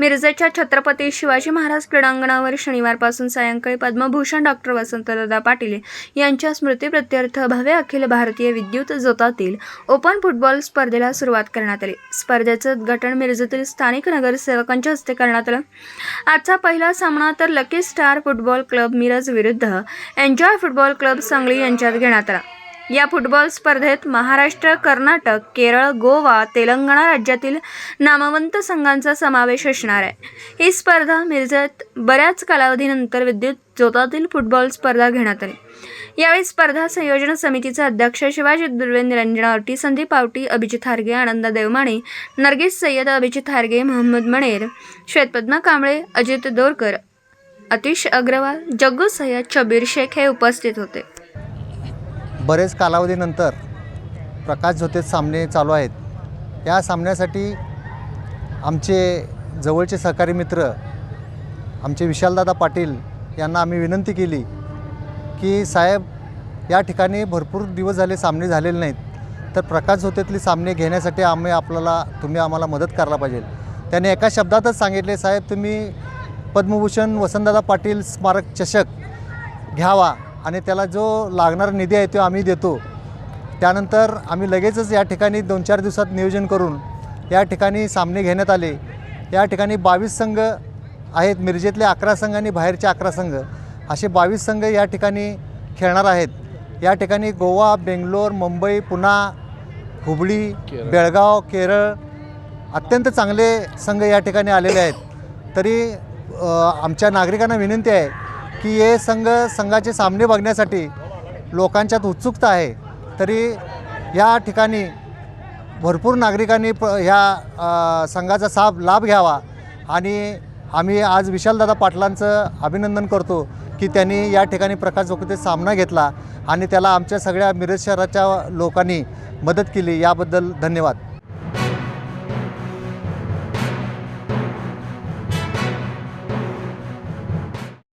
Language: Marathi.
मिरजेच्या छत्रपती शिवाजी महाराज क्रीडांगणावर शनिवारपासून सायंकाळी पद्मभूषण डॉक्टर वसंतदादा पाटील यांच्या स्मृतीप्रत्यर्थ भव्य अखिल भारतीय विद्युत जोतातील ओपन फुटबॉल स्पर्धेला सुरुवात करण्यात आली. स्पर्धेचं उद्घाटन मिरजेतील स्थानिक नगरसेवकांच्या हस्ते करण्यात आलं. आजचा पहिला सामना तर lucky star football club Miraj विरुद्ध एन्जॉय फुटबॉल क्लब सांगली यांच्यात घेण्यात आला. या फुटबॉल स्पर्धेत महाराष्ट्र कर्नाटक केरळ गोवा तेलंगणा राज्यातील नामवंत संघांचा समावेश असणार आहे. ही स्पर्धा मिरजेत बऱ्याच कालावधीनंतर विद्युत जोतातील फुटबॉल स्पर्धा घेण्यात आली. यावेळी स्पर्धा संयोजन समितीचे अध्यक्ष शिवाजी दुर्वे निरंजन अवटी संदीप आवटी अभिजित हारगे आनंद देवमाणे नरगिस सय्यद अभिजित हारगे मोहम्मद मणेर श्वेतपद्मा कांबळे अजित दोरकर अतिश अग्रवाल जग्गू सय्यद शबीर शेख हे उपस्थित होते. बरेच कालावधीनंतर प्रकाश झोतेत सामने चालू आहेत. या सामन्यासाठी आमचे जवळचे सहकारी मित्र आमचे विशालदादा पाटील यांना आम्ही विनंती केली की साहेब या ठिकाणी भरपूर दिवस झाले सामने झालेले नाहीत तर प्रकाश झोतेतली सामने घेण्यासाठी आम्ही आपल्याला तुम्ही आम्हाला मदत करायला पाहिजे. त्याने एका शब्दातच सांगितले साहेब तुम्ही पद्मभूषण वसंतदादा पाटील स्मारक चषक घ्यावा आणि त्याला जो लागणारा निधी आहे तो आम्ही देतो. त्यानंतर आम्ही लगेचच या ठिकाणी दोन चार दिवसात नियोजन करून या ठिकाणी सामने घेण्यात आले. या ठिकाणी बावीस संघ आहेत मिरजेतले अकरा संघ आणि बाहेरचे अकरा संघ. असे बावीस संघ या ठिकाणी खेळणार आहेत. या ठिकाणी गोवा बेंगलोर मुंबई पुणा हुबळी बेळगाव केरळ अत्यंत चांगले संघ या ठिकाणी आलेले आहेत. तरी आमच्या नागरिकांना विनंती आहे की हे संघ संघाचे सामने बघण्यासाठी लोकांच्यात उत्सुकता आहे तरी या ठिकाणी भरपूर नागरिकांनी प ह्या संघाचा साब लाभ घ्यावा. आणि आम्ही आज विशालदादा पाटलांचं अभिनंदन करतो की त्यांनी या ठिकाणी प्रकाश जोगते सामना घेतला आणि त्याला आमच्या सगळ्या मिरज शहराच्या लोकांनी मदत केली. याबद्दल धन्यवाद.